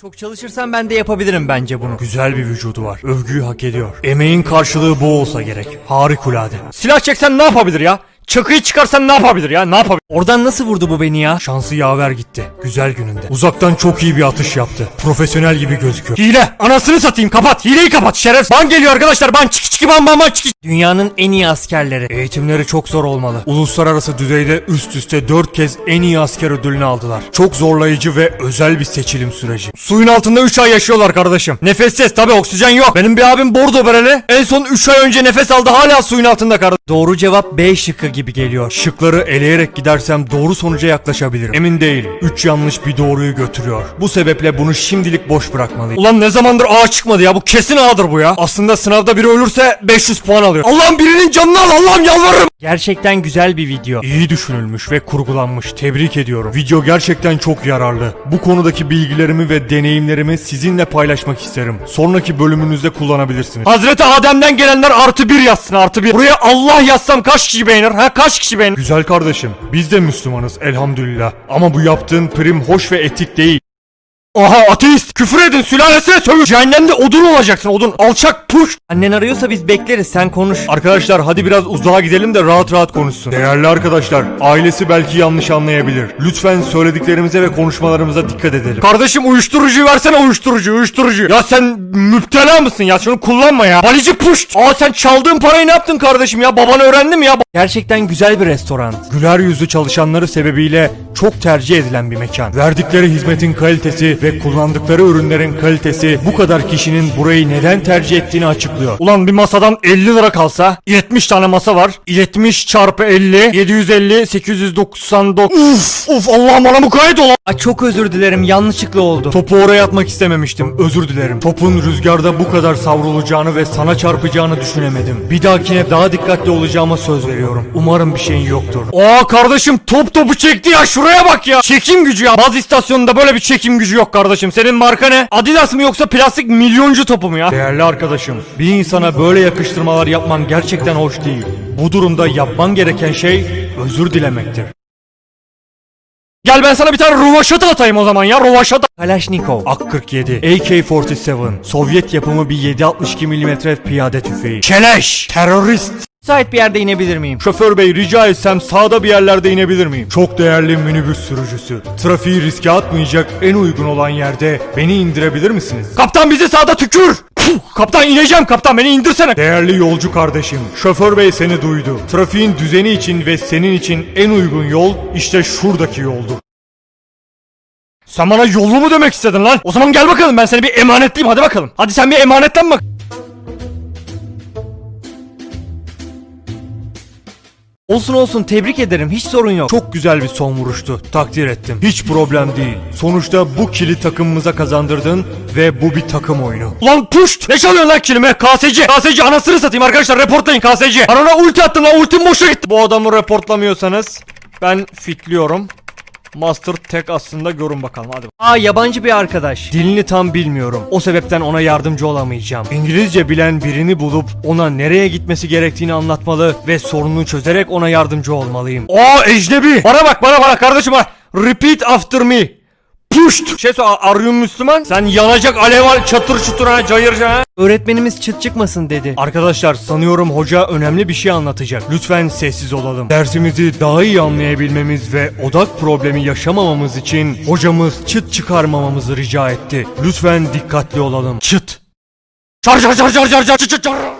Çok çalışırsan ben de yapabilirim bence bunu. Güzel bir vücudu var. Övgüyü hak ediyor. Emeğin karşılığı bu olsa gerek. Harikulade. Silah çeksen ne yapabilir ya? Çakıyı çıkarsan ne yapabilir ya? Ne yapabilir? Oradan nasıl vurdu bu beni ya? Şansı yaver gitti. Güzel gününde. Uzaktan çok iyi bir atış yaptı. Profesyonel gibi gözüküyor. Hile! Anasını satayım kapat! Hileyi kapat şeref! Ban geliyor arkadaşlar! Ban çık çık ban ban ban çık! Dünyanın en iyi askerleri. Eğitimleri çok zor olmalı. Uluslararası düzeyde üst üste 4 kez en iyi asker ödülünü aldılar. Çok zorlayıcı ve özel bir seçilim süreci. Suyun altında 3 ay yaşıyorlar kardeşim. Nefessiz tabi oksijen yok. Benim bir abim bordo bereli. En son 3 ay önce nefes aldı hala suyun altında kardeşim. Doğru cevap B şıkkı gibi geliyor. Şıkları eleyerek gidersem doğru sonuca yaklaşabilirim. Emin değilim. 3 yanlış bir doğruyu götürüyor. Bu sebeple bunu şimdilik boş bırakmalıyım. Ulan ne zamandır A çıkmadı ya bu kesin A'dır bu ya. Aslında sınavda biri ölürse 500 puan alıyor. Allah'ım birinin canını al Allah'ım yalvarırım. Gerçekten güzel bir video. İyi düşünülmüş ve kurgulanmış. Tebrik ediyorum. Video gerçekten çok yararlı. Bu konudaki bilgilerimi ve deneyimlerimi sizinle paylaşmak isterim. Sonraki bölümünüzde kullanabilirsiniz. Hazreti Adem'den gelenler artı bir yazsın artı bir. Buraya Allah yazsam kaç kişi beğenir? Ha kaç kişi beğenir? Güzel kardeşim. Biz de Müslümanız elhamdülillah. Ama bu yaptığın prim hoş ve etik değil. Aha ateist! Küfür edin sülalesine sövün! Cehennemde odun olacaksın odun! Alçak puş! Annen arıyorsa biz bekleriz sen konuş. Arkadaşlar hadi biraz uzağa gidelim de rahat rahat konuşsun. Değerli arkadaşlar, ailesi belki yanlış anlayabilir. Lütfen söylediklerimize ve konuşmalarımıza dikkat edelim. Kardeşim uyuşturucu versene uyuşturucu, uyuşturucu. Ya sen müptela mısın ya? Şunu kullanma ya. Balici puşt. Aa sen çaldığın parayı ne yaptın kardeşim ya? Baban öğrendi mi ya? Gerçekten güzel bir restoran. Güler yüzlü çalışanları sebebiyle çok tercih edilen bir mekan. Verdikleri hizmetin kalitesi ve kullandıkları ürünlerin kalitesi bu kadar kişinin burayı neden tercih ettiğini açıklıyor. Ulan bir masadan 50 lira kalsa 70 tane masa var. 70 çarpı 50 750 899 Uf uf Allah'ım bana mukayyet ol. Aa, çok özür dilerim yanlışlıkla oldu. Topu oraya atmak istememiştim. Özür dilerim. Topun rüzgarda bu kadar savrulacağını ve sana çarpacağını düşünemedim. Bir dahakine daha dikkatli olacağıma söz veriyorum. Umarım bir şeyin yoktur. Aa kardeşim top topu çekti ya şuraya bak ya. Çekim gücü ya. Baz istasyonunda böyle bir çekim gücü yok kardeşim. Senin marka ne? Adidas mı yoksa plastik milyoncu topu mu ya? Değerli arkadaşım, bir insana böyle yakıştırmalar yapman gerçekten hoş değil. Bu durumda yapman gereken şey özür dilemektir. Gel ben sana bir tane ruvaşata atayım o zaman ya ruvaşata. Kalashnikov. AK-47, AK-47, Sovyet yapımı bir 7.62 mm piyade tüfeği. Keleş! Terörist! Müsait bir yerde inebilir miyim? Şoför bey rica etsem sağda bir yerlerde inebilir miyim? Çok değerli minibüs sürücüsü. Trafiği riske atmayacak en uygun olan yerde beni indirebilir misiniz? Kaptan bizi sağda tükür! Puh, kaptan ineceğim kaptan beni indirsene. Değerli yolcu kardeşim, şoför bey seni duydu. Trafiğin düzeni için ve senin için en uygun yol işte şuradaki yoldur. Sen bana yollu mu demek istedin lan? O zaman gel bakalım ben seni bir emanetleyeyim hadi bakalım. Hadi sen bir emanetlen bak. Olsun olsun tebrik ederim hiç sorun yok. Çok güzel bir son vuruştu. Takdir ettim. Hiç problem değil. Sonuçta bu kili takımımıza kazandırdın ve bu bir takım oyunu. Ulan puşt! Ne çalıyorsun lan kilime? KSC! KSC anasını satayım arkadaşlar reportlayın KSC! Arana ulti attın lan ultim boşa gitti. Bu adamı reportlamıyorsanız ben fitliyorum. Master tek aslında görün bakalım hadi. Aa yabancı bir arkadaş. Dilini tam bilmiyorum. O sebepten ona yardımcı olamayacağım. İngilizce bilen birini bulup ona nereye gitmesi gerektiğini anlatmalı ve sorununu çözerek ona yardımcı olmalıyım. Aa ecnebi! Bana bak bana bana kardeşim bana. Repeat after me. Puşt! Şey arıyorum Müslüman. Sen yanacak alev al çatır çutur ha cayır ha. Öğretmenimiz çıt çıkmasın dedi. Arkadaşlar sanıyorum hoca önemli bir şey anlatacak. Lütfen sessiz olalım. Dersimizi daha iyi anlayabilmemiz ve odak problemi yaşamamamız için hocamız çıt çıkarmamamızı rica etti. Lütfen dikkatli olalım. Çıt. Çar çar çar çar çar çar çar çar.